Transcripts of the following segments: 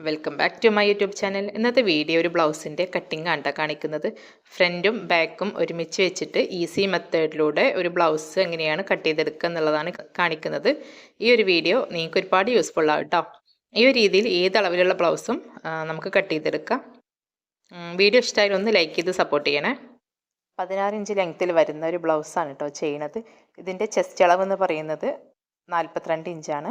Welcome back to my YouTube channel ഇന്നത്തെ video ഒരു ബ്ലൗസിന്റെ കട്ടിംഗ് ആണ് കാണിക്കുന്നത്. ഫ്രണ്ടും ബാക്കും ഒരുമിച്ച് വെച്ചിട്ട് ഈസി മെത്തേഡിലൂടെ ഒരു ബ്ലൗസ് എങ്ങനെയാണ് കട്ട് ചെയ്തെടുക്കുക എന്നുള്ളതാണ് കാണിക്കുന്നത്. ഈ ഒരു വീഡിയോ നിങ്ങൾക്ക് ഒരുപാട് യൂസ്ഫുൾ ആവും കേട്ടോ ഈ ഒരു രീതിയിൽ ഏത് അളവിലുള്ള ബ്ലൗസും നമുക്ക് കട്ട് ചെയ്തെടുക്കാം. വീഡിയോ ഇഷ്ടമായാലും ഒന്ന് ലൈക്ക് ചെയ്ത് സപ്പോർട്ട് ചെയ്യണേ. പതിനാറ് ഇഞ്ച് ലെങ്ത്തിൽ വരുന്ന ഒരു ബ്ലൗസാണ് കേട്ടോ ചെയ്യണത്. ഇതിന്റെ ചെസ്റ്റ് അളവ് എന്ന് പറയുന്നത് നാൽപ്പത്തിരണ്ട് ഇഞ്ചാണ്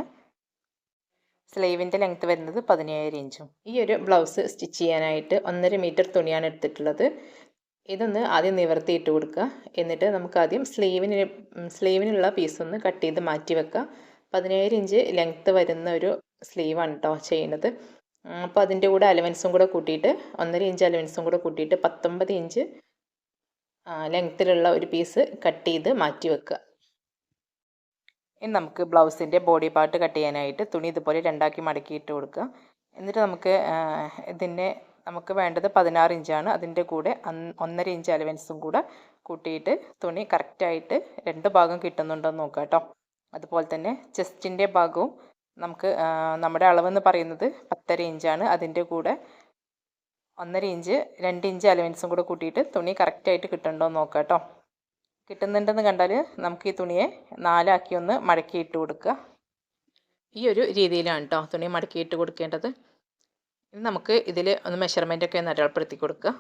സ്ലീവിന്റെ ലെങ്ത് വരുന്നത് പതിനേഴ് ഇഞ്ചും ഈ ഒരു ബ്ലൗസ് സ്റ്റിച്ച് ചെയ്യാനായിട്ട് ഒന്നര മീറ്റർ തുണിയാണ് എടുത്തിട്ടുള്ളത്. ഇതൊന്ന് ആദ്യം നിവർത്തിയിട്ട് കൊടുക്കുക. എന്നിട്ട് നമുക്ക് ആദ്യം സ്ലീവിന് സ്ലീവിനുള്ള പീസ് ഒന്ന് കട്ട് ചെയ്ത് മാറ്റി വെക്കുക. പതിനേഴ് ഇഞ്ച് ലെങ്ത്ത് വരുന്ന ഒരു സ്ലീവാണ് കേട്ടോ ചെയ്യുന്നത്. അപ്പോൾ അതിന്റെ കൂടെ അലവൻസും കൂടെ കൂട്ടിയിട്ട് ഒന്നര ഇഞ്ച് അലവൻസും കൂടെ കൂട്ടിയിട്ട് പത്തൊമ്പത് ഇഞ്ച് ലെങ്ത്തിലുള്ള ഒരു പീസ് കട്ട് ചെയ്ത് മാറ്റി വെക്കുക. ഇനി നമുക്ക് ബ്ലൗസിന്റെ ബോഡി പാർട്ട് കട്ട് ചെയ്യാനായിട്ട് തുണി ഇതുപോലെ രണ്ടാക്കി മടക്കിയിട്ട് കൊടുക്കുക. എന്നിട്ട് നമുക്ക് ഇതിന്റെ നമുക്ക് വേണ്ടത് പതിനാറ് ഇഞ്ചാണ്. അതിന്റെ കൂടെ ഒന്നര ഇഞ്ച് അലവൻസും കൂടെ കൂട്ടിയിട്ട് തുണി കറക്റ്റായിട്ട് രണ്ട് ഭാഗം കിട്ടുന്നുണ്ടോ എന്ന് നോക്കുക കേട്ടോ. അതുപോലെ തന്നെ ചെസ്റ്റിന്റെ ഭാഗവും നമുക്ക് നമ്മുടെ അളവെന്ന് പറയുന്നത് പത്തര ഇഞ്ചാണ്. അതിന്റെ കൂടെ ഒന്നര ഇഞ്ച് രണ്ട് ഇഞ്ച് അലവൻസും കൂടെ കൂട്ടിയിട്ട് തുണി കറക്റ്റായിട്ട് കിട്ടുന്നുണ്ടോ എന്ന് നോക്കാം കേട്ടോ. കിട്ടുന്നുണ്ടെന്ന് കണ്ടാൽ നമുക്ക് ഈ തുണിയെ നാലാക്കി ഒന്ന് മടക്കിയിട്ട് കൊടുക്കുക. ഈ ഒരു രീതിയിലാണ് കേട്ടോ തുണി മടക്കിയിട്ട് കൊടുക്കേണ്ടത്. ഇനി നമുക്ക് ഇതിൽ ഒന്ന് മെഷർമെന്റ് ഒക്കെ ഒന്ന് അടയാളപ്പെടുത്തി കൊടുക്കുക.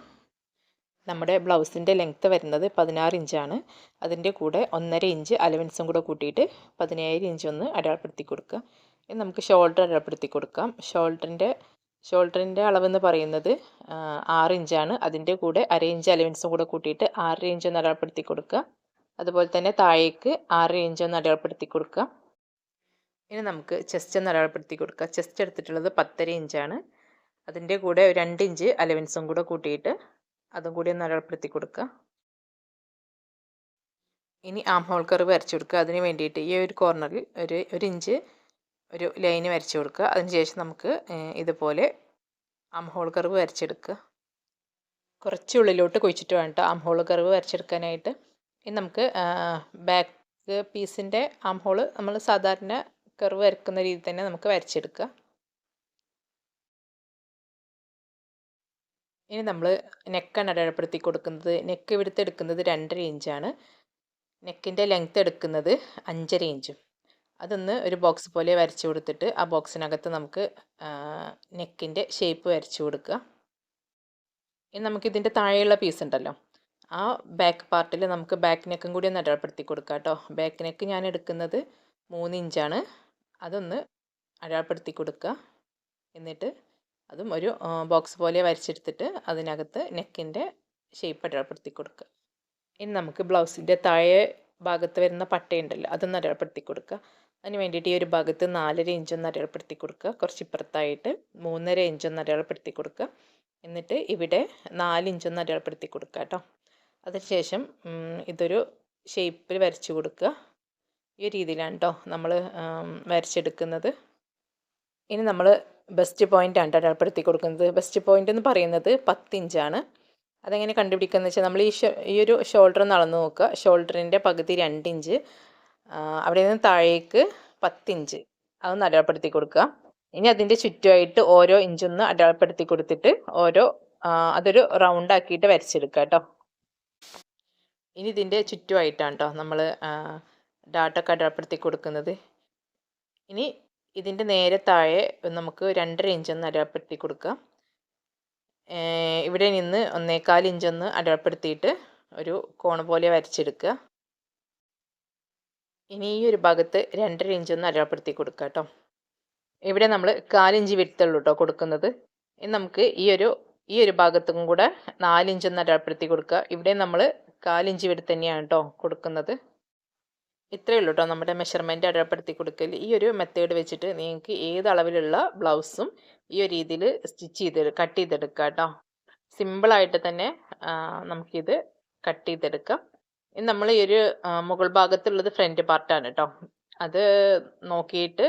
നമ്മുടെ ബ്ലൗസിന്റെ ലെങ്ത്ത് വരുന്നത് പതിനാറ് ഇഞ്ചാണ് അതിന്റെ കൂടെ ഒന്നര ഇഞ്ച് അലവൻസും കൂടെ കൂട്ടിയിട്ട് പതിനേഴ് ഇഞ്ച് ഒന്ന് അടയാളപ്പെടുത്തി കൊടുക്കുക. ഇനി നമുക്ക് ഷോൾഡർ അടയാളപ്പെടുത്തി കൊടുക്കാം. ഷോൾഡറിന്റെ ഷോൾഡറിന്റെ അളവെന്ന് പറയുന്നത് ആറ് ഇഞ്ചാണ് അതിന്റെ കൂടെ അര ഇഞ്ച് അലവൻസും കൂടെ കൂട്ടിയിട്ട് ആറര ഇഞ്ച് ഒന്ന് അടയാളപ്പെടുത്തി കൊടുക്കുക. അതുപോലെ തന്നെ താഴേക്ക് ആറ് ഇഞ്ച് ഒന്ന് അടയാളപ്പെടുത്തി കൊടുക്കുക. ഇനി നമുക്ക് ചെസ്റ്റ് ഒന്ന് അടയാളപ്പെടുത്തി കൊടുക്കുക. ചെസ്റ്റ് എടുത്തിട്ടുള്ളത് പത്തര ഇഞ്ചാണ് അതിന്റെ കൂടെ ഒരു രണ്ട് ഇഞ്ച് അലവൻസും കൂടെ കൂട്ടിയിട്ട് അതും കൂടി ഒന്ന് അടയാളപ്പെടുത്തി കൊടുക്കുക. ഇനി ആം ഹോൾ കർവ് വരച്ചു കൊടുക്കുക. അതിന് വേണ്ടിയിട്ട് ഈ ഒരു കോർണറിൽ ഒരു ഒരു ഇഞ്ച് ഒരു ലൈന് വരച്ചു കൊടുക്കുക. അതിനുശേഷം നമുക്ക് ഇതുപോലെ ആം ഹോൾ കർവ് വരച്ചെടുക്കുക കുറച്ച് ഉള്ളിലോട്ട് കുഴിച്ചിട്ട് വേണ്ട ആം ഹോൾ കർവ് വരച്ചെടുക്കാനായിട്ട് ഇനി നമുക്ക് ബാക്ക് പീസിന്റെ ആം ഹോൾ നമ്മൾ സാധാരണ കർവ് വരക്കുന്ന രീതി തന്നെ നമുക്ക് വരച്ചെടുക്കുക ഇനി നമ്മൾ നെക്കാണ് അടയാളപ്പെടുത്തി കൊടുക്കുന്നത്. നെക്ക് ഇവിടുത്തെ എടുക്കുന്നത് രണ്ടര ഇഞ്ചാണ് നെക്കിന്റെ ലെങ്ത്ത് എടുക്കുന്നത് അഞ്ചര ഇഞ്ചും അതൊന്ന് ഒരു ബോക്സ് പോലെ വരച്ചു കൊടുത്തിട്ട് ആ ബോക്സിനകത്ത് നമുക്ക് നെക്കിന്റെ ഷേപ്പ് വരച്ചു കൊടുക്കുക. ഇനി നമുക്കിതിന്റെ താഴെയുള്ള പീസ് ഉണ്ടല്ലോ. ആ ബാക്ക് പാർട്ടിൽ നമുക്ക് ബാക്ക് നെക്കും കൂടി ഒന്ന് അടയാളപ്പെടുത്തി കൊടുക്കാം കേട്ടോ ബാക്ക് നെക്ക് ഞാൻ എടുക്കുന്നത് മൂന്ന് ഇഞ്ചാണ് അതൊന്ന് അടയാളപ്പെടുത്തി കൊടുക്കുക. എന്നിട്ട് അതും ഒരു ബോക്സ് പോലെ വരച്ചെടുത്തിട്ട് അതിനകത്ത് നെക്കിന്റെ ഷേപ്പ് അടയാളപ്പെടുത്തി കൊടുക്കുക. ഇനി നമുക്ക് ബ്ലൗസിന്റെ താഴെ ഭാഗത്ത് വരുന്ന പട്ടയുണ്ടല്ലോ അതൊന്ന് അടയാളപ്പെടുത്തി കൊടുക്കുക. അതിന് വേണ്ടിയിട്ട് ഈ ഒരു ഭാഗത്ത് നാലര ഇഞ്ചൊന്ന് അടയാളപ്പെടുത്തി കൊടുക്കുക. കുറച്ച് ഇപ്പുറത്തായിട്ട് മൂന്നര ഇഞ്ചൊന്ന് അടയാളപ്പെടുത്തി കൊടുക്കുക. എന്നിട്ട് ഇവിടെ നാല് ഇഞ്ചൊന്ന് അടയാളപ്പെടുത്തി കൊടുക്കുക കേട്ടോ അതിനുശേഷം ശേഷം ഇതൊരു ഷേപ്പിൽ വരച്ചു കൊടുക്കുക. ഈ രീതിയിലാണ് കേട്ടോ നമ്മൾ വരച്ചെടുക്കുന്നത്. ഇനി നമ്മൾ ബെസ്റ്റ് പോയിന്റ് ആണ് അടയാളപ്പെടുത്തി കൊടുക്കുന്നത്. ബെസ്റ്റ് പോയിന്റ് എന്ന് പറയുന്നത് പത്ത് ഇഞ്ചാണ് അതെങ്ങനെ കണ്ടുപിടിക്കുന്നത് വെച്ചാൽ നമ്മൾ ഈ ഈ ഒരു ഷോൾഡർ അളന്ന് നോക്കുക. ഷോൾഡറിന്റെ പകുതി രണ്ട് ഇഞ്ച് അവിടെ നിന്ന് താഴേക്ക് പത്തിഞ്ച് അതൊന്ന് അടയാളപ്പെടുത്തി കൊടുക്കുക. ഇനി അതിന്റെ ചുറ്റുമായിട്ട് ഓരോ ഇഞ്ചൊന്ന് അടയാളപ്പെടുത്തി കൊടുത്തിട്ട് ഓരോ അതൊരു റൗണ്ട് ആക്കിയിട്ട് വരച്ചെടുക്കുക കേട്ടോ ഇനി ഇതിന്റെ ചുറ്റുമായിട്ടാണ് കേട്ടോ നമ്മൾ ഡാട്ടൊക്കെ അടയാളപ്പെടുത്തി കൊടുക്കുന്നത്. ഇനി ഇതിന്റെ നേരെ താഴെ നമുക്ക് രണ്ടര ഇഞ്ചൊന്ന് അടയാളപ്പെടുത്തി കൊടുക്കാം. ഇവിടെ നിന്ന് ഒന്നേകാൽ ഇഞ്ചൊന്ന് അടയാളപ്പെടുത്തിയിട്ട് ഒരു കോണ് പോലെ വരച്ചെടുക്കുക. ഇനി ഈ ഒരു ഭാഗത്ത് രണ്ടര ഇഞ്ചൊന്ന് അടയാളപ്പെടുത്തി കൊടുക്കുക കേട്ടോ ഇവിടെ നമ്മൾ കാലിഞ്ച് വിടുത്തുള്ളൂ കേട്ടോ കൊടുക്കുന്നത്. ഇനി നമുക്ക് ഈ ഒരു ഈ ഒരു ഭാഗത്തും കൂടെ നാലിഞ്ചൊന്ന് അടയാളപ്പെടുത്തി കൊടുക്കുക. ഇവിടെ നമ്മൾ കാലിഞ്ച് വെടി തന്നെയാണ് കേട്ടോ കൊടുക്കുന്നത്. ഇത്രയേ ഉള്ളൂ കേട്ടോ നമ്മുടെ മെഷർമെന്റ് അടയാളപ്പെടുത്തി കൊടുക്കൽ. ഈ ഒരു മെത്തേഡ് വെച്ചിട്ട് നിങ്ങൾക്ക് ഏത് അളവിലുള്ള ബ്ലൗസും ഈ ഒരു രീതിയിൽ സ്റ്റിച്ച് ചെയ്ത് കട്ട് ചെയ്തെടുക്കുക കേട്ടോ സിമ്പിളായിട്ട് തന്നെ നമുക്കിത് കട്ട് ചെയ്തെടുക്കാം. ഇനി നമ്മൾ ഈ ഒരു മുകൾ ഭാഗത്തുള്ളത് ഫ്രണ്ട് പാർട്ടാണ് കേട്ടോ അത് നോക്കിയിട്ട്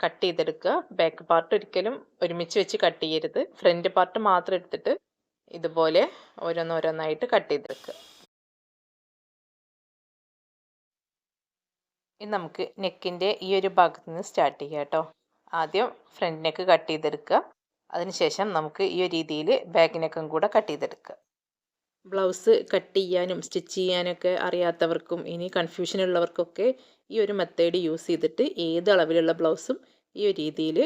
കട്ട് ചെയ്തെടുക്കുക. ബാക്ക് പാർട്ട് ഒരിക്കലും ഒരുമിച്ച് വെച്ച് കട്ട് ചെയ്യരുത്. ഫ്രണ്ട് പാർട്ട് മാത്രം എടുത്തിട്ട് ഇതുപോലെ ഓരോന്നോരോന്നായിട്ട് കട്ട് ചെയ്തെടുക്കുക. ഇനി നമുക്ക് നെക്കിന്റെ ഈ ഒരു ഭാഗത്ത് നിന്ന് സ്റ്റാർട്ട് ചെയ്യാം കേട്ടോ. ആദ്യം ഫ്രണ്ട് നെക്ക് കട്ട് ചെയ്തെടുക്കുക. അതിനുശേഷം നമുക്ക് ഈ ഒരു രീതിയിൽ നെക്കും കൂടെ കട്ട് ചെയ്തെടുക്കുക. ബ്ലൗസ് കട്ട് ചെയ്യാനും സ്റ്റിച്ച് ചെയ്യാനൊക്കെ അറിയാത്തവർക്കും ഇനി കൺഫ്യൂഷൻ ഉള്ളവർക്കൊക്കെ ഈ ഒരു മെത്തേഡ് യൂസ് ചെയ്തിട്ട് ഏത് അളവിലുള്ള ബ്ലൗസും ഈ ഒരു രീതിയിൽ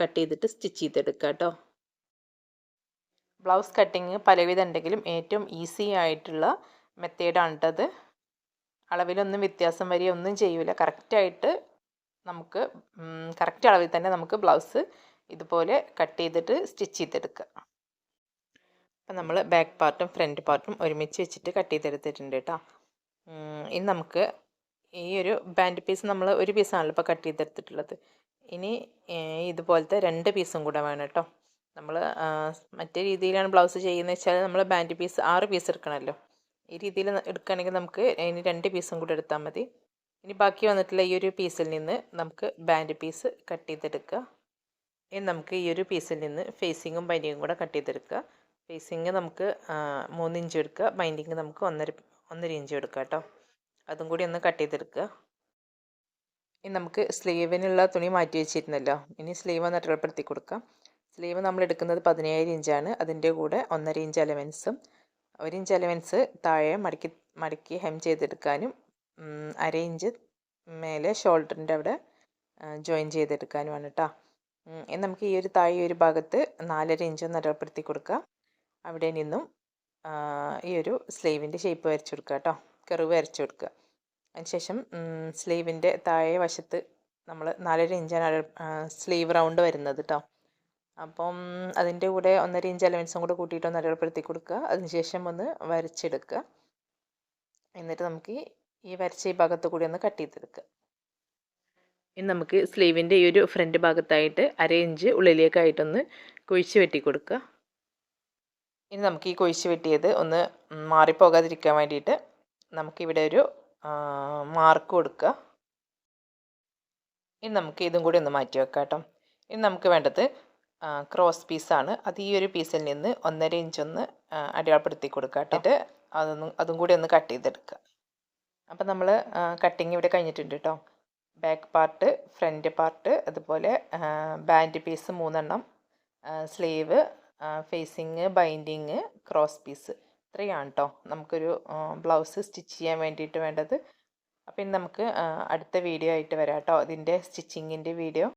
കട്ട് ചെയ്തിട്ട് സ്റ്റിച്ച് ചെയ്തെടുക്കുക കേട്ടോ. ബ്ലൗസ് കട്ടിങ് പലവിധം ഉണ്ടെങ്കിലും ഏറ്റവും ഈസി ആയിട്ടുള്ള മെത്തേഡാണിട്ടത് അളവിലൊന്നും വ്യത്യാസം വരികയൊന്നും ചെയ്യൂല. കറക്റ്റായിട്ട് നമുക്ക് കറക്റ്റ് അളവിൽ തന്നെ നമുക്ക് ബ്ലൗസ് ഇതുപോലെ കട്ട് ചെയ്തിട്ട് സ്റ്റിച്ച് ചെയ്തെടുക്കുക അപ്പം നമ്മൾ ബാക്ക് പാർട്ടും ഫ്രണ്ട് പാർട്ടും ഒരുമിച്ച് വെച്ചിട്ട് കട്ട് ചെയ്തെടുത്തിട്ടുണ്ട് കേട്ടോ ഇനി നമുക്ക് ഈ ഒരു ബാൻഡ് പീസ് നമ്മൾ ഒരു പീസാണല്ലോ ഇപ്പോൾ കട്ട് ചെയ്തെടുത്തിട്ടുള്ളത്. ഇനി ഇതുപോലത്തെ രണ്ട് പീസും കൂടെ വേണം കേട്ടോ നമ്മൾ മറ്റേ രീതിയിലാണ് ബ്ലൗസ് ചെയ്യുന്നത് വെച്ചാൽ നമ്മൾ ബാൻഡ് പീസ് ആറ് പീസ് എടുക്കണമല്ലോ. ഈ രീതിയിൽ എടുക്കുകയാണെങ്കിൽ നമുക്ക് ഇനി രണ്ട് പീസും കൂടി എടുത്താൽ മതി. ഇനി ബാക്കി വന്നിട്ടുള്ള ഈ ഒരു പീസിൽ നിന്ന് നമുക്ക് ബാൻഡ് പീസ് കട്ട് ചെയ്തെടുക്കുക. ഇനി നമുക്ക് ഈ ഒരു പീസിൽ നിന്ന് ഫേസിങ്ങും ബൈൻഡിങ്ങും കൂടെ കട്ട് ചെയ്തെടുക്കുക. ഫേസിങ് നമുക്ക് മൂന്ന് ഇഞ്ച് എടുക്കുക. ബൈൻഡിങ് നമുക്ക് ഒന്നര ഒന്നര ഇഞ്ച് എടുക്കുക കേട്ടോ. അതും കൂടി ഒന്ന് കട്ട് ചെയ്തെടുക്കുക. ഇനി നമുക്ക് സ്ലീവിനുള്ള തുണി മാറ്റി വെച്ചിരുന്നല്ലോ. ഇനി സ്ലീവ് ഒന്ന് അടയാളപ്പെടുത്തി കൊടുക്കാം. സ്ലീവ് നമ്മൾ എടുക്കുന്നത് പതിനേഴ് ഇഞ്ചാണ്. അതിന്റെ കൂടെ ഒന്നര ഇഞ്ച് അലവൻസും ഒരു ഇഞ്ച് അലവൻസ് താഴെ മടക്കി മടക്കി ഹെം ചെയ്തെടുക്കാനും അര ഇഞ്ച് മേലെ ഷോൾഡറിന്റെ അവിടെ ജോയിൻ ചെയ്തെടുക്കാനുമാണ് കേട്ടോ നമുക്ക് ഈ ഒരു താഴെ ഒരു ഭാഗത്ത് നാലര ഇഞ്ച് ഒന്ന് അടയാളപ്പെടുത്തി കൊടുക്കുക അവിടെ നിന്നും ഈ ഒരു സ്ലീവിന്റെ ഷേപ്പ് വരച്ചു കൊടുക്കുക കേട്ടോ കറിവ് വരച്ചു കൊടുക്കുക. അതിനുശേഷം സ്ലീവിന്റെ താഴെ വശത്ത് നമ്മൾ നാലര ഇഞ്ചാണ് സ്ലീവ് റൗണ്ട് വരുന്നത് കേട്ടോ അപ്പം അതിന്റെ കൂടെ ഒന്നര ഇഞ്ച് അലവൻസും കൂടെ കൂട്ടിയിട്ട് ഒന്ന് അടയാളപ്പെടുത്തി കൊടുക്കുക. അതിനുശേഷം ഒന്ന് വരച്ചെടുക്കുക. എന്നിട്ട് നമുക്ക് ഈ വരച്ച ഈ ഭാഗത്ത് കൂടി ഒന്ന് കട്ട് ചെയ്തെടുക്കുക. ഇനി നമുക്ക് സ്ലീവിന്റെ ഈ ഒരു ഫ്രണ്ട് ഭാഗത്തായിട്ട് അര ഇഞ്ച് ഉള്ളിലേക്കായിട്ടൊന്ന് കുഴിച്ച് വെട്ടി കൊടുക്കുക. ഇനി നമുക്ക് ഈ കുഴിച്ച് വെട്ടിയത് ഒന്ന് മാറിപ്പോകാതിരിക്കാൻ വേണ്ടിയിട്ട് നമുക്കിവിടെ ഒരു മാർക്ക് കൊടുക്കുക. ഇനി നമുക്ക് ഇതും കൂടി ഒന്ന് മാറ്റി വെക്കാം കേട്ടോ. ഇനി നമുക്ക് വേണ്ടത് ക്രോസ് പീസാണ് അത് ഈ ഒരു പീസിൽ നിന്ന് ഒന്നര ഇഞ്ച് ഒന്ന് അടയാളപ്പെടുത്തി കൊടുക്കുക. കേട്ടിട്ട് അതൊന്നും അതും കൂടി ഒന്ന് കട്ട് ചെയ്തെടുക്കുക. അപ്പം നമ്മൾ കട്ടിങ് ഇവിടെ കഴിഞ്ഞിട്ടുണ്ട് കേട്ടോ ബാക്ക് പാർട്ട് ഫ്രണ്ട് പാർട്ട് അതുപോലെ ബാൻഡ് പീസ് മൂന്നെണ്ണം sleeve facing binding cross piece ഇത്രയാണ് കേട്ടോ നമുക്കൊരു ബ്ലൗസ് സ്റ്റിച്ച് ചെയ്യാൻ വേണ്ടിയിട്ട് വേണ്ടത്. അപ്പം ഇനി നമുക്ക് അടുത്ത വീഡിയോ ആയിട്ട് വരാം കേട്ടോ ഇതിന്റെ സ്റ്റിച്ചിങ്ങിന്റെ വീഡിയോ